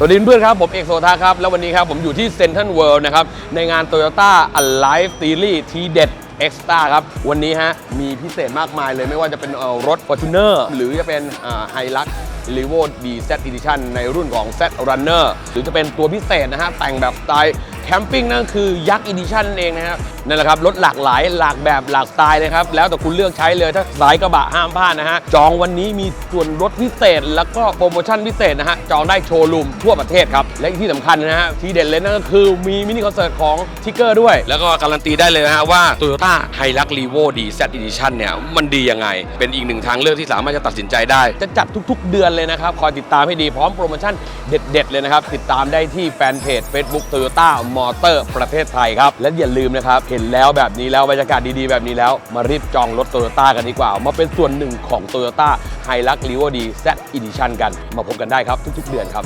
สวัสดีเพื่อนครับ ผมเอกโซทาครับ แล้ววันนี้ครับ ผมอยู่ที่เซ็นทรัลเวิลด์นะครับ ในงาน Toyota Alive Series ทีเด็ด Extra ครับ วันนี้ฮะ มีพิเศษมากมายเลยไม่ว่าจะเป็นเอ่อรถ Fortuner หรือจะเป็นไฮลัก r e v o d Z Edition ในรุ่นของ Z Runner หรือจะเป็นตัวพิเศษนะฮะ แต่งแบบสไตล์ แคมปิ้งนั่นคือยักษ์ Edition นั่นเองนะครับนั่นแหละครับรถหลากหลายหลากแบบหลากสไตล์เลยครับ แล้วแต่คุณเลือกใช้เลยถ้าสายกระบะห้ามพลาดนะฮะจองวันนี้มีส่วนลดพิเศษ แล้วก็โปรโมชั่นพิเศษนะฮะจองได้โชว์รูมทั่วประเทศครับ และที่สำคัญนะฮะที่เด่นเลยนั่นก็คือมีมินิคอนเสิร์ตของทิกเกอร์ด้วย แล้วก็การันตีได้เลยนะฮะว่า Toyota Hilux Revo DZ Edition เนี่ยมันดียังไง เป็นอีกหนึ่งทางเลือกที่สามารถจะตัดสินใจได้ จะจัดทุก ๆ เดือนเลยนะครับคอยติดตามให้ดีพร้อมโปรโมชั่นเด็ด ๆ เลยนะครับติดตามได้ที่แฟนเพจ Facebook Toyota มอเตอร์ประเทศไทยครับ และอย่าลืมนะครับ เห็นแล้วแบบนี้แล้วบรรยากาศดีๆ แบบนี้แล้ว มารีบจองรถโตโยต้ากันดีกว่า มาเป็นส่วนหนึ่งของ Toyota Hilux Revo D Z Edition กัน มาพบกันได้ครับทุกๆ เดือนครับ